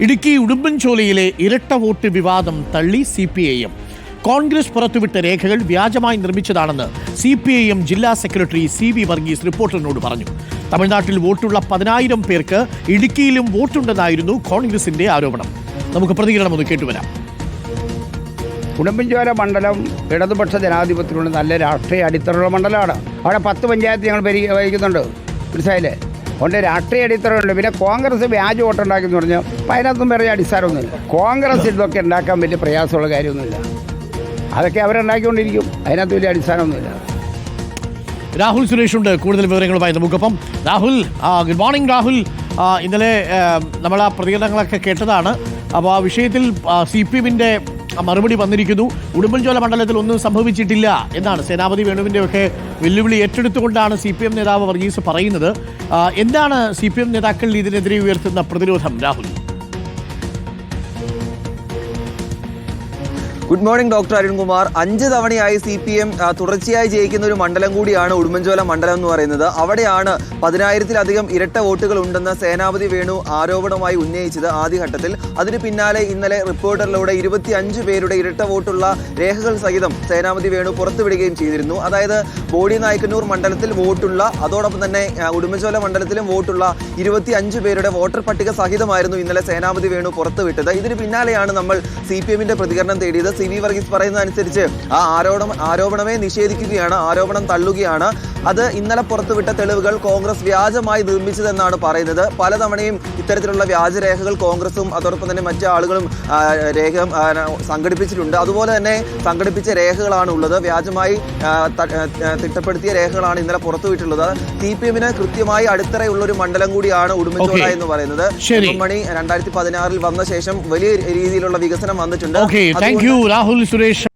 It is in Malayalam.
ഇടുക്കി ഉടുമ്പൻചോലയിലെ ഇരട്ട വോട്ട് വിവാദം തള്ളി C P I M. Congress പുറത്തുവിട്ട രേഖകൾ വ്യാജമായി നിർമ്മിച്ചതാണെന്ന് സി പി ഐ എം ജില്ലാ സെക്രട്ടറി സി വി വർഗീസ് റിപ്പോർട്ടറിനോട് പറഞ്ഞു. തമിഴ്നാട്ടിൽ വോട്ടുള്ള പതിനായിരം പേർക്ക് ഇടുക്കിയിലും വോട്ടുണ്ടെന്നായിരുന്നു കോൺഗ്രസിന്റെ ആരോപണം. നമുക്ക് പ്രതികരണം ഒന്ന് കേട്ടുവരാം. ഉടുമ്പൻചോല മണ്ഡലം ഇടതുപക്ഷ ജനാധിപത്യത്തിലുള്ള നല്ല രാഷ്ട്രീയ അടിത്തറയുള്ള മണ്ഡലമാണ്. അവിടെ പത്ത് പഞ്ചായത്ത് ഞങ്ങൾ ഭരി വഹിക്കുന്നുണ്ട് മനസ്സിലായില്ലേ? അതുകൊണ്ട് രാഷ്ട്രീയ അടിത്തറയുണ്ട്. പിന്നെ കോൺഗ്രസ് വ്യാജ വോട്ടുണ്ടാക്കി എന്ന് പറഞ്ഞാൽ അപ്പം അതിനകത്തും വേറെ അടിസ്ഥാനമൊന്നുമില്ല. കോൺഗ്രസ് ഇതൊക്കെ ഉണ്ടാക്കാൻ വലിയ പ്രയാസമുള്ള കാര്യമൊന്നുമില്ല. അതൊക്കെ അവരുണ്ടാക്കിക്കൊണ്ടിരിക്കും. അതിനകത്ത് വലിയ അടിസ്ഥാനമൊന്നുമില്ല. രാഹുൽ സുരേഷ് ഉണ്ട് കൂടുതൽ വിവരങ്ങളുമായി നമുക്കൊപ്പം. Rahul good morning Rahul. ഇന്നലെ നമ്മൾ ആ പ്രതികരണങ്ങളൊക്കെ കേട്ടതാണ്. അപ്പോൾ ആ വിഷയത്തിൽ സി പി എമ്മിന്റെ മറുപടി വന്നിരിക്കുന്നു. ഉടുമ്പൻചോല മണ്ഡലത്തിൽ ഒന്നും സംഭവിച്ചിട്ടില്ല എന്നാണ് സേനാപതി വേണുവിന്റെ ഒക്കെ വെല്ലുവിളി ഏറ്റെടുത്തുകൊണ്ടാണ് സി പി എം നേതാവ് വർഗീസ് പറയുന്നത്. എന്താണ് സി പി എം നേതാക്കൾ ഇതിനെതിരെ ഉയർത്തുന്ന പ്രതിരോധം? Rahul. Good morning doctor Arunkumar അഞ്ച് തവണയായി സി പി എം തുടർച്ചയായി ജയിക്കുന്ന ഒരു മണ്ഡലം കൂടിയാണ് ഉടുമ്പൻചോല മണ്ഡലം എന്ന് പറയുന്നത്. അവിടെയാണ് പതിനായിരത്തിലധികം ഇരട്ട വോട്ടുകൾ ഉണ്ടെന്ന സേനാപതി വേണു ആരോപണമായി ഉന്നയിച്ചത് ആദ്യഘട്ടത്തിൽ. അതിന് പിന്നാലെ ഇന്നലെ റിപ്പോർട്ടറിലൂടെ ഇരുപത്തി അഞ്ച് പേരുടെ ഇരട്ട വോട്ടുള്ള രേഖകൾ സഹിതം സേനാപതി വേണു പുറത്തുവിടുകയും ചെയ്തിരുന്നു. അതായത് ബോഡി നായ്ക്കന്നൂർ മണ്ഡലത്തിൽ വോട്ടുള്ള അതോടൊപ്പം തന്നെ ഉടുമ്പൻചോല മണ്ഡലത്തിലും വോട്ടുള്ള ഇരുപത്തി അഞ്ച് പേരുടെ വോട്ടർ പട്ടിക സഹിതമായിരുന്നു ഇന്നലെ സേനാപതി വേണു പുറത്തുവിട്ടത്. ഇതിന് പിന്നാലെയാണ് നമ്മൾ സി പി പ്രതികരണം തേടിയത്. സി വി വർഗീസ് പറയുന്നതനുസരിച്ച് ആ ആരോപണം ആരോപണമേ നിഷേധിക്കുകയാണ് ആരോപണം തള്ളുകയാണ്. അത് ഇന്നലെ പുറത്തുവിട്ട തെളിവുകൾ കോൺഗ്രസ് വ്യാജമായി നിർമ്മിച്ചതെന്നാണ് പറയുന്നത്. പലതവണയും ഇത്തരത്തിലുള്ള വ്യാജരേഖകൾ കോൺഗ്രസും അതോടൊപ്പം തന്നെ മറ്റു ആളുകളും രേഖ സംഘടിപ്പിച്ചിട്ടുണ്ട്. അതുപോലെ തന്നെ സംഘടിപ്പിച്ച രേഖകളാണ് ഉള്ളത് വ്യാജമായി തിട്ടപ്പെടുത്തിയ രേഖകളാണ് ഇന്നലെ പുറത്തുവിട്ടുള്ളത് സി പി എമ്മിന് കൃത്യമായി അടിത്തറയുള്ള ഒരു മണ്ഡലം കൂടിയാണ് ഉടുമ്പൻചോല എന്ന് പറയുന്നത്. മണി രണ്ടായിരത്തി പതിനാറിൽ വന്ന ശേഷം വലിയ രീതിയിലുള്ള വികസനം വന്നിട്ടുണ്ട്. രാഹുൽ സുരേഷ്.